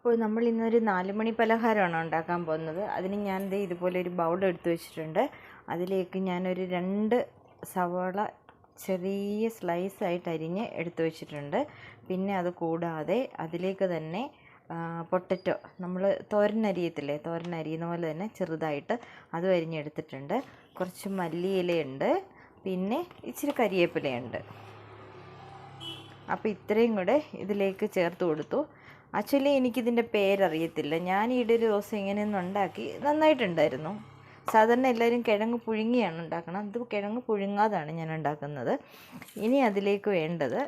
അപ്പോൾ നമ്മൾ ഇന്നൊരു നാല് മണി പലഹാരമാണ് ഉണ്ടാക്കാൻ പോകുന്നത്? അതിന് ഞാൻ ദേ ഇതുപോലെ ഒരു ബൗൾ എടുത്ത് വെച്ചിട്ടുണ്ട്. അതിലേക്ക് ഞാനൊരു രണ്ട് സവാള ചെറിയ സ്ലൈസ് ആയിട്ട് അരിഞ്ഞ് എടുത്തു വെച്ചിട്ടുണ്ട്. പിന്നെ അത് കൂടാതെ അതിലേക്ക് തന്നെ പൊട്ടറ്റോ നമ്മൾ തോരനരിയത്തില്ലേ തോരനരിയുന്ന പോലെ തന്നെ ചെറുതായിട്ട് അതും അരിഞ്ഞെടുത്തിട്ടുണ്ട്. കുറച്ച് മല്ലിയിലയുണ്ട്. പിന്നെ ഇച്ചിരി കരിയേപ്പിലയുണ്ട്. അപ്പോൾ ഇത്രയും കൂടെ ഇതിലേക്ക് ചേർത്ത് കൊടുത്തു. ആക്ച്വലി എനിക്കിതിന്റെ പേരറിയത്തില്ല. ഞാൻ ഈടെ ഒരു ദിവസം ഇങ്ങനെയൊന്നും ഉണ്ടാക്കി നന്നായിട്ടുണ്ടായിരുന്നു. സാധാരണ എല്ലാവരും കിഴങ്ങ് പുഴുങ്ങിയാണ് ഉണ്ടാക്കണം ഇത് കിഴങ്ങ് പുഴുങ്ങാതാണ് ഞാൻ ഉണ്ടാക്കുന്നത്. ഇനി അതിലേക്ക് വേണ്ടത്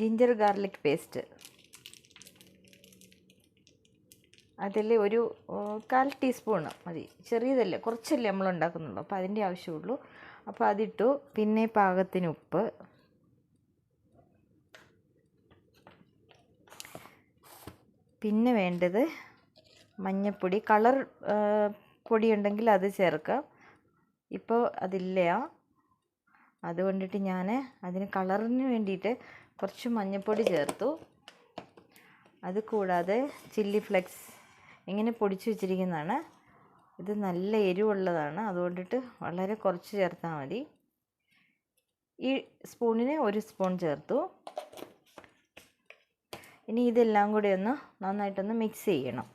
ജിഞ്ചർ ഗാർലിക് പേസ്റ്റ്. അതിൽ ഒരു കാൽ ടീസ്പൂണ് മതി. ചെറിയതല്ലേ കുറച്ചല്ലേ നമ്മൾ ഉണ്ടാക്കുന്നുള്ളൂ. അപ്പോൾ അതിന്റെ ആവശ്യമുള്ളൂ. അപ്പോൾ അതിട്ടു. പിന്നെ പാകത്തിന് ഉപ്പ്. പിന്നെ വേണ്ടത് മഞ്ഞപ്പൊടി. കളർ പൊടി ഉണ്ടെങ്കിൽ അത് ചേർക്കാം ഇപ്പോൾ അതില്ല. അതുകൊണ്ടിട്ട് ഞാൻ അതിന് കളറിന് വേണ്ടിയിട്ട് കുറച്ച് മഞ്ഞപ്പൊടി ചേർത്തു. അത് കൂടാതെ ചില്ലി ഫ്ലെക്സ് ഇങ്ങനെ പൊടിച്ച് വെച്ചിരിക്കുന്നതാണ്. ഇത് നല്ല എരിവുള്ളതാണ്. അതുകൊണ്ടിട്ട് വളരെ കുറച്ച് ചേർത്താൽ മതി. ഈ സ്പൂണിന് ഒരു സ്പൂൺ ചേർത്തു. ഇനി ഇതെല്ലാം കൂടി ഒന്ന് നന്നായിട്ടൊന്ന് മിക്സ് ചെയ്യണം.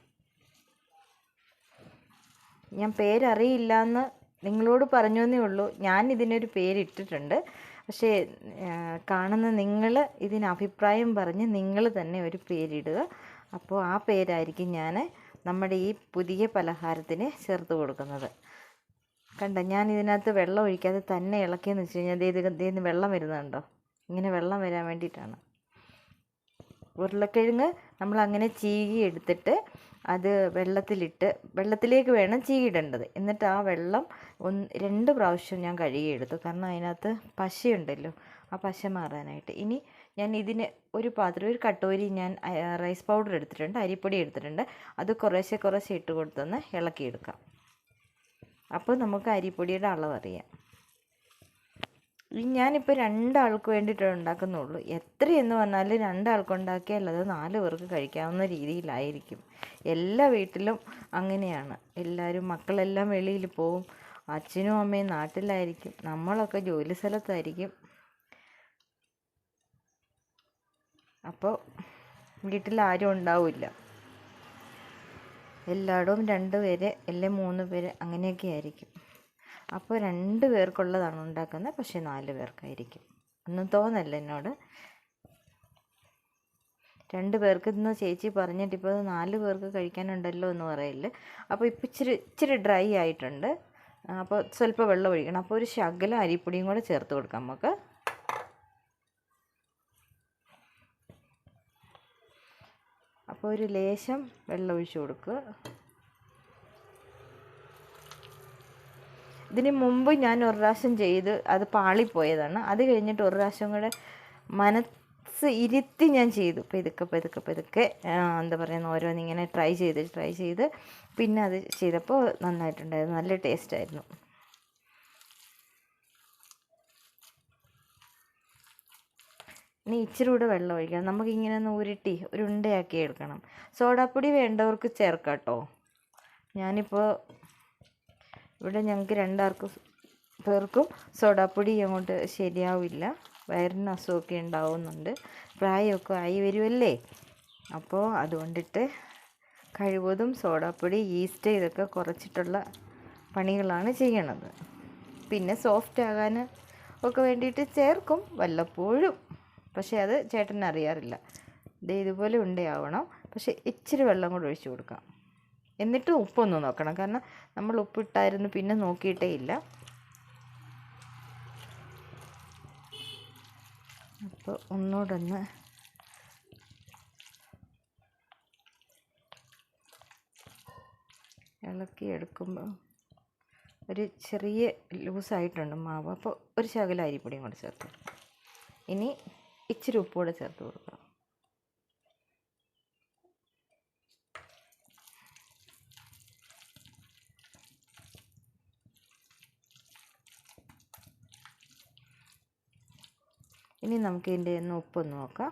ഞാൻ പേരറിയില്ല എന്ന് നിങ്ങളോട് പറഞ്ഞു ഉള്ളൂ. ഞാൻ ഇതിനൊരു പേരിട്ടിട്ടുണ്ട്. പക്ഷേ കാണുന്ന നിങ്ങൾ ഇതിന് അഭിപ്രായം പറഞ്ഞ് നിങ്ങൾ തന്നെ ഒരു പേരിടുക. അപ്പോൾ ആ പേരായിരിക്കും ഞാൻ നമ്മുടെ ഈ പുതിയ പലഹാരത്തിന് ചേർത്ത് കൊടുക്കുന്നത്. കണ്ട ഞാൻ ഇതിനകത്ത് വെള്ളം ഒഴിക്കാതെ തന്നെ ഇളക്കിയെന്ന് വെച്ച് കഴിഞ്ഞാൽ ഇത് ദേ ഇത് വെള്ളം വരുന്നുണ്ടോ? ഇങ്ങനെ വെള്ളം വരാൻ വേണ്ടിയിട്ടാണ്. ഉരുളക്കിഴങ്ങ് നമ്മൾ അങ്ങനെ ചീകി എടുത്തിട്ട് അത് വെള്ളത്തിലിട്ട് വെള്ളത്തിലേക്ക് വേണം ചീകിടേണ്ടത്. എന്നിട്ട് ആ വെള്ളം ഒന്ന് രണ്ട് പ്രാവശ്യം ഞാൻ കഴുകിയെടുത്തു കാരണം അതിനകത്ത് പശയുണ്ടല്ലോ ആ പശ മാറാനായിട്ട്. ഇനി ഞാൻ ഇതിന് ഒരു പാത്രം ഒരു കട്ടോരി ഞാൻ റൈസ് പൗഡർ എടുത്തിട്ടുണ്ട് അരിപ്പൊടി എടുത്തിട്ടുണ്ട്. അത് കുറേശ്ശെ കുറേശ്ശെ ഇട്ട് കൊടുത്തൊന്ന് ഇളക്കിയെടുക്കാം. അപ്പോൾ നമുക്ക് അരിപ്പൊടിയുടെ അളവ് അറിയാം. ഈ ഞാനിപ്പോൾ രണ്ടാൾക്ക് വേണ്ടിയിട്ടേ ഉണ്ടാക്കുന്നുള്ളൂ. എത്രയെന്ന് പറഞ്ഞാലും രണ്ടാൾക്ക് ഉണ്ടാക്കിയാൽ അത് നാല് പേർക്ക് കഴിക്കാവുന്ന രീതിയിലായിരിക്കും. എല്ലാ വീട്ടിലും അങ്ങനെയാണ്. എല്ലാവരും മക്കളെല്ലാം വെളിയിൽ പോവും. അച്ഛനും അമ്മയും നാട്ടിലായിരിക്കും. നമ്മളൊക്കെ ജോലി സ്ഥലത്തായിരിക്കും. അപ്പോൾ വീട്ടിൽ ആരും ഉണ്ടാവില്ല. എല്ലായിടവും രണ്ട് പേര് അല്ലെങ്കിൽ മൂന്ന് പേര് അങ്ങനെയൊക്കെ ആയിരിക്കും. അപ്പോൾ രണ്ട് പേർക്കുള്ളതാണ് ഉണ്ടാക്കുന്നത്. പക്ഷേ നാല് പേർക്കായിരിക്കും. ഒന്നും തോന്നല്ല എന്നോട്. രണ്ട് പേർക്ക് ഇന്ന് ചേച്ചി പറഞ്ഞിട്ട് ഇപ്പോൾ നാല് പേർക്ക് കഴിക്കാനുണ്ടല്ലോ എന്ന് പറയില്ല അപ്പോൾ ഇപ്പോൾ ഇച്ചിരി ഇച്ചിരി ഡ്രൈ ആയിട്ടുണ്ട്. അപ്പോൾ സ്വല്പം വെള്ളം ഒഴിക്കണം. അപ്പോൾ ഒരു ശകലം അരിപ്പൊടിയും കൂടെ ചേർത്ത് കൊടുക്കാം നമുക്ക്. അപ്പോൾ ഒരു ലേശം വെള്ളം ഒഴിച്ച് കൊടുക്കുക ഇതിന് മുമ്പ് ഞാൻ ഒരു പ്രാവശ്യം ചെയ്ത് അത് പാളിപ്പോയതാണ്. അത് കഴിഞ്ഞിട്ട് ഒരു പ്രാവശ്യം കൂടെ മനസ്സ് ഇരുത്തി ഞാൻ ചെയ്തു. പതുക്കെ പതുക്കെ പതുക്കെ എന്താ ഓരോന്ന് ഓരോന്നിങ്ങനെ ട്രൈ ചെയ്ത് ട്രൈ ചെയ്ത് പിന്നെ അത് ചെയ്തപ്പോൾ നന്നായിട്ടുണ്ടായിരുന്നു. നല്ല ടേസ്റ്റായിരുന്നു. ഇനി ഇച്ചിരി കൂടെ വെള്ളം ഒഴിക്കണം. നമുക്കിങ്ങനെ ഒന്ന് ഉരുട്ടി ഒരു ഉണ്ടയാക്കി എടുക്കണം. സോഡാപ്പൊടി വേണ്ടവർക്ക് ചേർക്കാം കേട്ടോ. ഞാനിപ്പോൾ ഇവിടെ ഞങ്ങൾക്ക് രണ്ടാർക്കും പേർക്കും സോഡാപ്പൊടി അങ്ങോട്ട് ശരിയാവില്ല. വയറിന് അസുഖമൊക്കെ ഉണ്ടാവുന്നുണ്ട്. പ്രായമൊക്കെ ആയി വരുമല്ലേ അപ്പോൾ അതുകൊണ്ടിട്ട് കഴിവതും സോഡാപ്പൊടി ഈസ്റ്റ് ഇതൊക്കെ കുറച്ചിട്ടുള്ള പണികളാണ് ചെയ്യണത്. പിന്നെ സോഫ്റ്റ് ആകാൻ ഒക്കെ വേണ്ടിയിട്ട് ചേർക്കും വല്ലപ്പോഴും. പക്ഷേ അത് ചേട്ടൻ അറിയാറില്ല ദേ ഇതുപോലെ ഉണ്ടയാവണം പക്ഷേ ഇച്ചിരി വെള്ളം കൂടെ ഒഴിച്ചു കൊടുക്കാം. എന്നിട്ട് ഉപ്പൊന്ന് നോക്കണം. കാരണം നമ്മൾ ഉപ്പിട്ടായിരുന്നു പിന്നെ നോക്കിയിട്ടേ ഇല്ല. അപ്പോൾ ഒന്നുകൂടൊന്ന് ഇളക്കി എടുക്കുമ്പോൾ ഒരു ചെറിയ ലൂസായിട്ടുണ്ട് മാവ്. അപ്പോൾ ഒരു ശകലം അരിപ്പൊടിയും കൂടെ ചേർത്ത് ഇനി ഇച്ചിരി ഉപ്പ് കൂടെ ചേർത്ത് കൊടുക്കാം. ഇനി നമുക്ക് ഇതിന്റെ ഒന്ന് ഉപ്പൊന്ന് നോക്കാം.